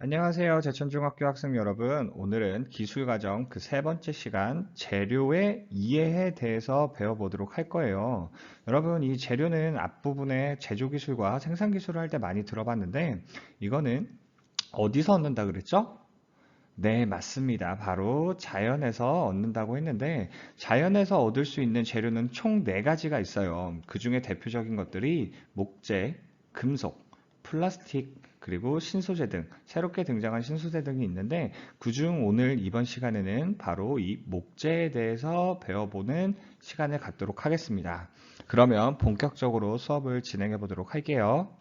안녕하세요. 제천중학교 학생 여러분. 오늘은 기술과정 그 세 번째 시간 재료의 이해에 대해서 배워보도록 할 거예요. 여러분, 이 재료는 앞부분에 제조기술과 생산기술을 할 때 많이 들어봤는데 이거는 어디서 얻는다 그랬죠? 네, 맞습니다. 바로 자연에서 얻는다고 했는데 자연에서 얻을 수 있는 재료는 총네 가지가 있어요. 그 중에 대표적인 것들이 목재, 금속, 플라스틱, 그리고 신소재 등 새롭게 등장한 신소재 등이 있는데 그중 오늘 이번 시간에는 바로 이 목재에 대해서 배워보는 시간을 갖도록 하겠습니다. 그러면 본격적으로 수업을 진행해 보도록 할게요.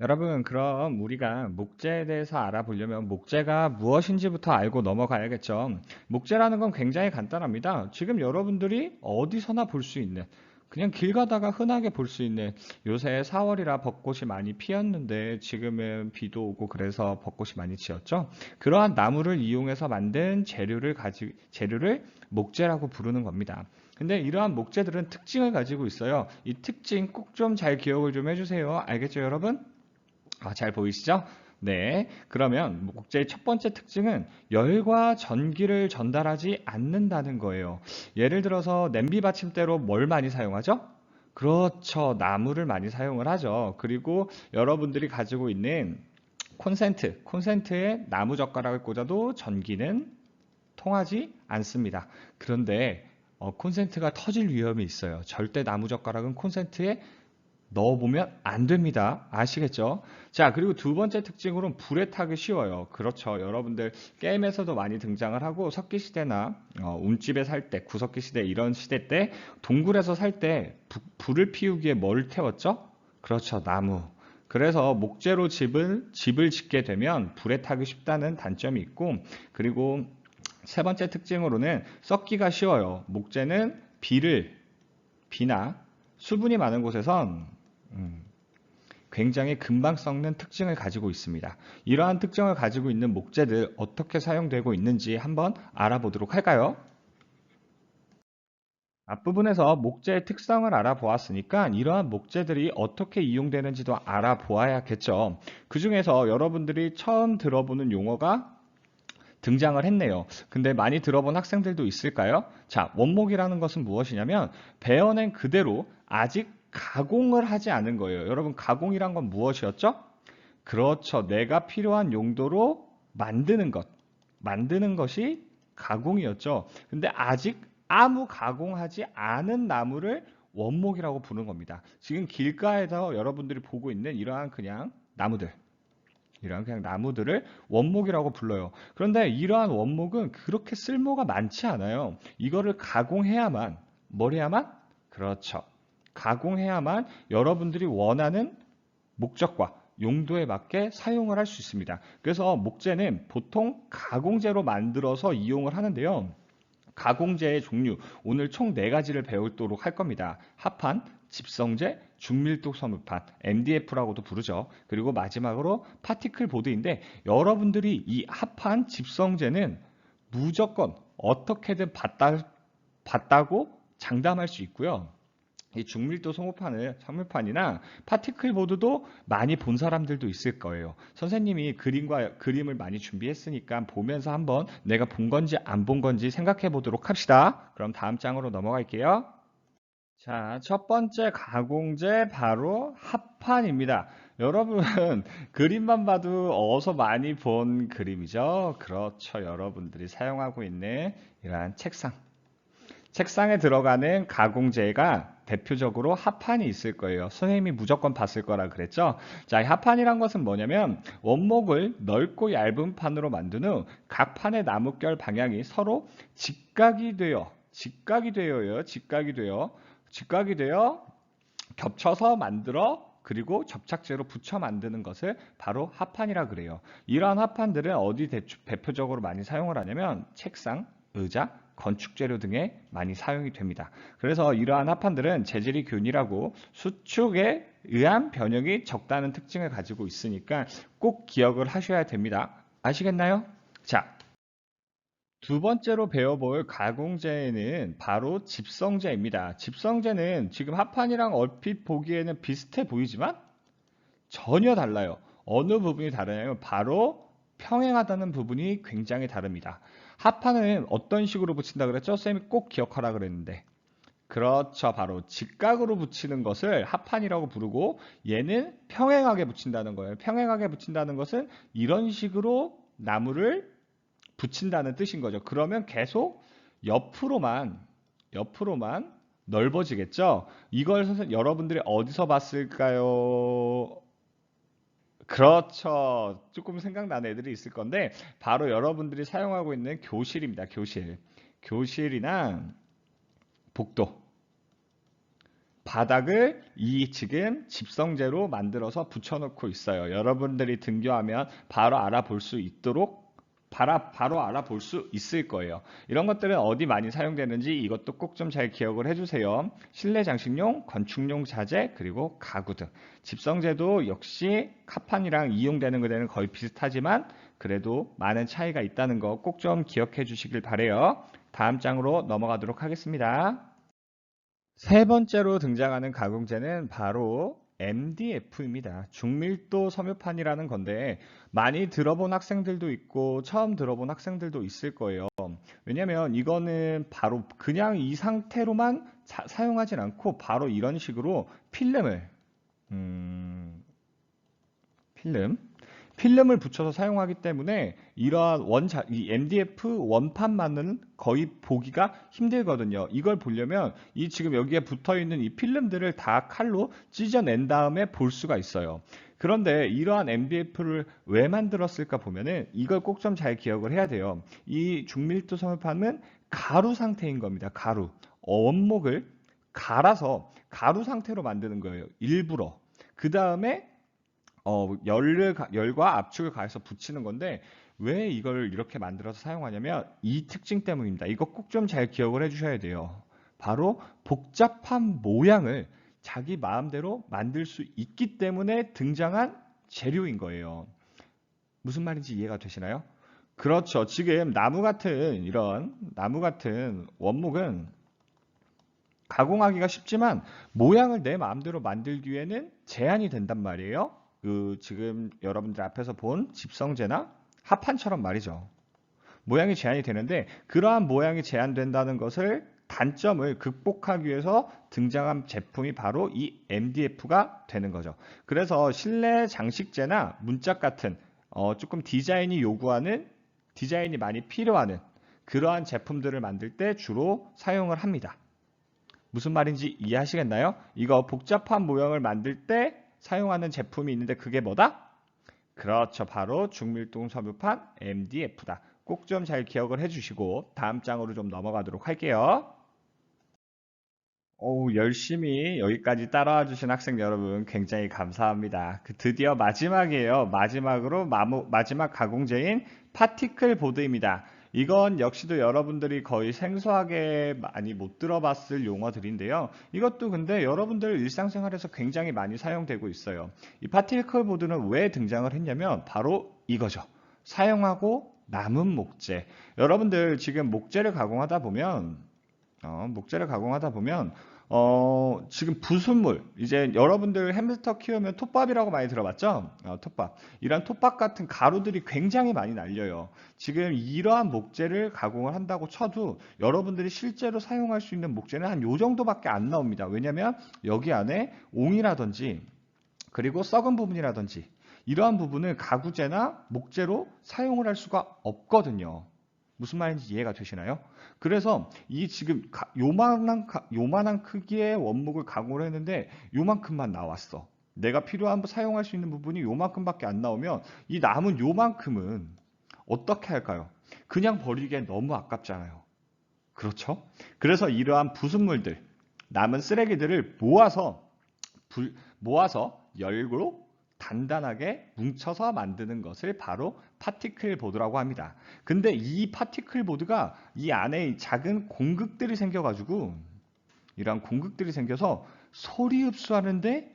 여러분, 그럼 우리가 목재에 대해서 알아보려면 목재가 무엇인지부터 알고 넘어가야겠죠. 목재라는 건 굉장히 간단합니다. 지금 여러분들이 어디서나 볼 수 있는 그냥 길 가다가 흔하게 볼 수 있는 요새 4월이라 벚꽃이 많이 피었는데 지금은 비도 오고 그래서 벚꽃이 많이 지었죠. 그러한 나무를 이용해서 만든 재료를 가지 재료를 목재라고 부르는 겁니다. 근데 이러한 목재들은 특징을 가지고 있어요. 이 특징 꼭 좀 잘 기억을 좀 해주세요. 알겠죠, 여러분? 아, 잘 보이시죠? 네. 그러면 목재의 첫 번째 특징은 열과 전기를 전달하지 않는다는 거예요. 예를 들어서 냄비 받침대로 뭘 많이 사용하죠? 그렇죠. 나무를 많이 사용을 하죠. 그리고 여러분들이 가지고 있는 콘센트, 콘센트에 나무 젓가락을 꽂아도 전기는 통하지 않습니다. 그런데 어, 콘센트가 터질 위험이 있어요. 절대 나무 젓가락은 콘센트에 넣어보면 안 됩니다. 아시겠죠? 자, 그리고 두 번째 특징으로는 불에 타기 쉬워요. 그렇죠. 여러분들 게임에서도 많이 등장을 하고 석기 시대나 어, 움집에 살 때, 구석기 시대 이런 시대 때 동굴에서 살 때 불을 피우기에 뭘 태웠죠? 그렇죠. 나무. 그래서 목재로 집을 집을 짓게 되면 불에 타기 쉽다는 단점이 있고 그리고 세 번째 특징으로는 썩기가 쉬워요. 목재는 비를 비나 수분이 많은 곳에선 음, 굉장히 금방 썩는 특징을 가지고 있습니다. 이러한 특징을 가지고 있는 목재들 어떻게 사용되고 있는지 한번 알아보도록 할까요? 앞부분에서 목재의 특성을 알아보았으니까 이러한 목재들이 어떻게 이용되는지도 알아보아야겠죠. 그 중에서 여러분들이 처음 들어보는 용어가 등장을 했네요. 근데 많이 들어본 학생들도 있을까요? 자, 원목이라는 것은 무엇이냐면 배어낸 그대로 아직 가공을 하지 않은 거예요. 여러분 가공이란 건 무엇이었죠? 그렇죠. 내가 필요한 용도로 만드는 것. 만드는 것이 가공이었죠. 근데 아직 아무 가공하지 않은 나무를 원목이라고 부르는 겁니다. 지금 길가에서 여러분들이 보고 있는 이러한 그냥 나무들. 이러한 그냥 나무들을 원목이라고 불러요. 그런데 이러한 원목은 그렇게 쓸모가 많지 않아요. 이거를 가공해야만, 뭘 해야만? 그렇죠. 가공해야만 여러분들이 원하는 목적과 용도에 맞게 사용을 할 수 있습니다. 그래서 목재는 보통 가공재로 만들어서 이용을 하는데요. 가공재의 종류 오늘 총 4가지를 배우도록 할 겁니다. 합판, 집성재, 중밀도 섬유판, MDF라고도 부르죠. 그리고 마지막으로 파티클 보드인데 여러분들이 이 합판, 집성재는 무조건 어떻게든 봤다, 봤다고 장담할 수 있고요. 이 중밀도 소모판을 선물판이나 파티클 보드도 많이 본 사람들도 있을 거예요. 선생님이 그림과 그림을 많이 준비했으니까 보면서 한번 내가 본 건지 안 본 건지 생각해 보도록 합시다. 그럼 다음 장으로 넘어갈게요. 자, 첫 번째 가공제 바로 합판입니다. 여러분 그림만 봐도 어서 많이 본 그림이죠. 그렇죠. 여러분들이 사용하고 있는 이러한 책상 책상에 들어가는 가공재가 대표적으로 합판이 있을 거예요. 선생님이 무조건 봤을 거라 그랬죠. 자, 합판이란 것은 뭐냐면 원목을 넓고 얇은 판으로 만든 후 각 판의 나뭇결 방향이 서로 직각이 되어 직각이 되어요. 직각이 되어 직각이 되어 겹쳐서 만들어 그리고 접착제로 붙여 만드는 것을 바로 합판이라 그래요. 이러한 합판들은 어디 대표적으로 많이 사용을 하냐면 책상, 의자, 건축 재료 등에 많이 사용이 됩니다. 그래서 이러한 합판들은 재질이 균일하고 수축에 의한 변형이 적다는 특징을 가지고 있으니까 꼭 기억을 하셔야 됩니다. 아시겠나요? 자, 두 번째로 배워볼 가공재는 바로 집성재입니다. 집성재는 지금 합판이랑 얼핏 보기에는 비슷해 보이지만 전혀 달라요. 어느 부분이 다르냐면 바로 평행하다는 부분이 굉장히 다릅니다. 합판은 어떤 식으로 붙인다 그랬죠? 쌤이 꼭 기억하라 그랬는데. 그렇죠. 바로 직각으로 붙이는 것을 합판이라고 부르고 얘는 평행하게 붙인다는 거예요. 평행하게 붙인다는 것은 이런 식으로 나무를 붙인다는 뜻인 거죠. 그러면 계속 옆으로만 옆으로만 넓어지겠죠. 이걸 선생 여러분들이 어디서 봤을까요? 그렇죠. 조금 생각나는 애들이 있을 건데 바로 여러분들이 사용하고 있는 교실입니다. 교실. 교실이나 복도. 바닥을 이 지금 집성재로 만들어서 붙여놓고 있어요. 여러분들이 등교하면 바로 알아볼 수 있도록 바로, 바로 알아볼 수 있을 거예요. 이런 것들은 어디 많이 사용되는지 이것도 꼭 좀 잘 기억을 해주세요. 실내 장식용, 건축용 자재, 그리고 가구 등. 집성재도 역시 카판이랑 이용되는 그대는 거의 비슷하지만 그래도 많은 차이가 있다는 거 꼭 좀 기억해 주시길 바래요. 다음 장으로 넘어가도록 하겠습니다. 세 번째로 등장하는 가공재는 바로 MDF입니다. 중밀도 섬유판이라는 건데 많이 들어본 학생들도 있고 처음 들어본 학생들도 있을 거예요. 왜냐면 이거는 바로 그냥 이 상태로만 자- 사용하진 않고 바로 이런 식으로 필름을 음, 필름 필름을 붙여서 사용하기 때문에 이러한 원자, 이 MDF 원판만은 거의 보기가 힘들거든요. 이걸 보려면 이 지금 여기에 붙어 있는 이 필름들을 다 칼로 찢어낸 다음에 볼 수가 있어요. 그런데 이러한 MDF를 왜 만들었을까 보면은 이걸 꼭 좀 잘 기억을 해야 돼요. 이 중밀도 섬유판은 가루 상태인 겁니다. 가루. 원목을 갈아서 가루 상태로 만드는 거예요. 일부러. 그 다음에 어, 열을, 가- 열과 압축을 가해서 붙이는 건데 왜 이걸 이렇게 만들어서 사용하냐면 이 특징 때문입니다. 이거 꼭 좀 잘 기억을 해주셔야 돼요. 바로 복잡한 모양을 자기 마음대로 만들 수 있기 때문에 등장한 재료인 거예요. 무슨 말인지 이해가 되시나요? 그렇죠. 지금 나무 같은 이런 나무 같은 원목은 가공하기가 쉽지만 모양을 내 마음대로 만들기에는 제한이 된단 말이에요. 그 지금 여러분들 앞에서 본 집성재나 합판처럼 말이죠. 모양이 제한이 되는데 그러한 모양이 제한된다는 것을 단점을 극복하기 위해서 등장한 제품이 바로 이 MDF가 되는 거죠. 그래서 실내 장식재나 문짝 같은 어, 조금 디자인이 요구하는 디자인이 많이 필요하는 그러한 제품들을 만들 때 주로 사용을 합니다. 무슨 말인지 이해하시겠나요? 이거 복잡한 모형을 만들 때 사용하는 제품이 있는데 그게 뭐다? 그렇죠. 바로 중밀동 섬유판 MDF다. 꼭 좀 잘 기억을 해주시고 다음 장으로 좀 넘어가도록 할게요. 오, 열심히 여기까지 따라와 주신 학생 여러분 굉장히 감사합니다. 그 드디어 마지막이에요. 마지막으로 마무- 마지막 가공제인 파티클 보드입니다. 이건 역시도 여러분들이 거의 생소하게 많이 못 들어봤을 용어들인데요. 이것도 근데 여러분들 일상생활에서 굉장히 많이 사용되고 있어요. 이 파티클 보드는 왜 등장을 했냐면 바로 이거죠. 사용하고 남은 목재. 여러분들 지금 목재를 가공하다 보면 어, 목재를 가공하다 보면 어, 지금 부순물 이제 여러분들 햄스터 키우면 톱밥이라고 많이 들어봤죠? 어, 톱밥 이런 톱밥 같은 가루들이 굉장히 많이 날려요. 지금 이러한 목재를 가공을 한다고 쳐도 여러분들이 실제로 사용할 수 있는 목재는 한 요 정도밖에 안 나옵니다. 왜냐면 여기 안에 옹이라든지 그리고 썩은 부분이라든지 이러한 부분을 가구재나 목재로 사용을 할 수가 없거든요. 무슨 말인지 이해가 되시나요? 그래서 이 지금 가- 요만한 가- 요만한 크기의 원목을 가공을 했는데 요만큼만 나왔어. 내가 필요한 사용할 수 있는 부분이 요만큼밖에 안 나오면 이 남은 요만큼은 어떻게 할까요? 그냥 버리기엔 너무 아깝잖아요. 그렇죠? 그래서 이러한 부순물들, 남은 쓰레기들을 모아서 불- 모아서 열고 단단하게 뭉쳐서 만드는 것을 바로 파티클 보드라고 합니다. 근데 이 파티클 보드가 이 안에 작은 공극들이 생겨가지고 이런 공극들이 생겨서 소리 흡수하는데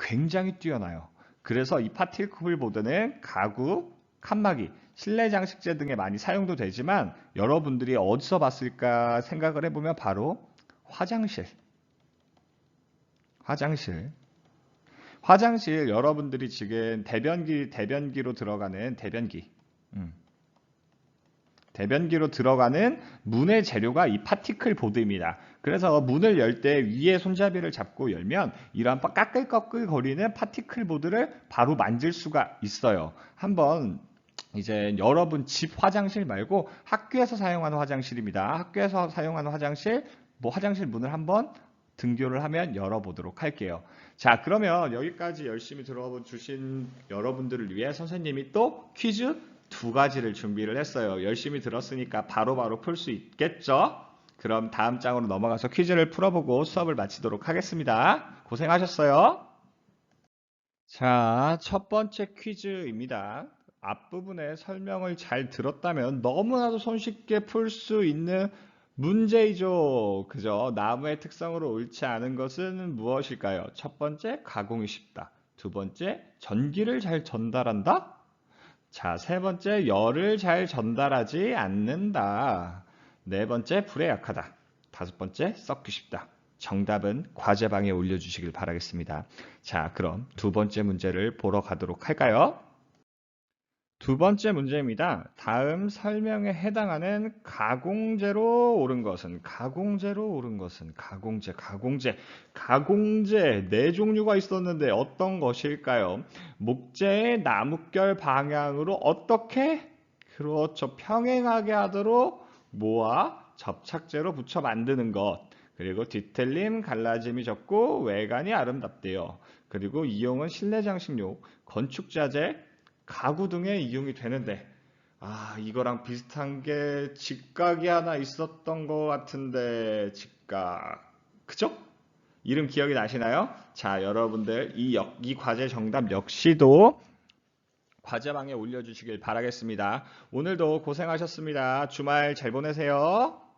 굉장히 뛰어나요. 그래서 이 파티클 보드는 가구, 칸막이, 실내 장식재 등에 많이 사용도 되지만 여러분들이 어디서 봤을까 생각을 해보면 바로 화장실. 화장실. 화장실 여러분들이 지금 대변기 대변기로 들어가는 대변기 음. 대변기로 들어가는 문의 재료가 이 파티클 보드입니다. 그래서 문을 열 때 위에 손잡이를 잡고 열면 이러한 까끌까끌 거리는 파티클 보드를 바로 만질 수가 있어요. 한번 이제 여러분 집 화장실 말고 학교에서 사용하는 화장실입니다. 학교에서 사용하는 화장실, 뭐 화장실 문을 한번 등교를 하면 열어보도록 할게요. 자, 그러면 여기까지 열심히 들어봐 주신 여러분들을 위해 선생님이 또 퀴즈 두 가지를 준비를 했어요. 열심히 들었으니까 바로바로 풀 수 있겠죠? 그럼 다음 장으로 넘어가서 퀴즈를 풀어보고 수업을 마치도록 하겠습니다. 고생하셨어요. 자, 첫 번째 퀴즈입니다. 앞부분에 설명을 잘 들었다면 너무나도 손쉽게 풀 수 있는 문제이죠. 그죠? 나무의 특성으로 옳지 않은 것은 무엇일까요? 첫 번째, 가공이 쉽다. 두 번째, 전기를 잘 전달한다. 자, 세 번째, 열을 잘 전달하지 않는다. 네 번째, 불에 약하다. 다섯 번째, 썩기 쉽다. 정답은 과제방에 올려주시길 바라겠습니다. 자, 그럼 두 번째 문제를 보러 가도록 할까요? 두 번째 문제입니다. 다음 설명에 해당하는 가공제로 옳은 것은 가공제로 옳은 것은 가공제, 가공제, 가공제 네 종류가 있었는데 어떤 것일까요? 목재의 나뭇결 방향으로 어떻게 그렇죠 평행하게 하도록 모아 접착제로 붙여 만드는 것. 그리고 뒤틀림, 갈라짐이 적고 외관이 아름답대요. 그리고 이용은 실내 장식용, 건축 자재, 가구 등에 이용이 되는데 아 이거랑 비슷한 게 직각이 하나 있었던 것 같은데 직각 그죠? 이름 기억이 나시나요? 자 여러분들 이, 역, 이 과제 정답 역시도 과제방에 올려주시길 바라겠습니다. 오늘도 고생하셨습니다. 주말 잘 보내세요.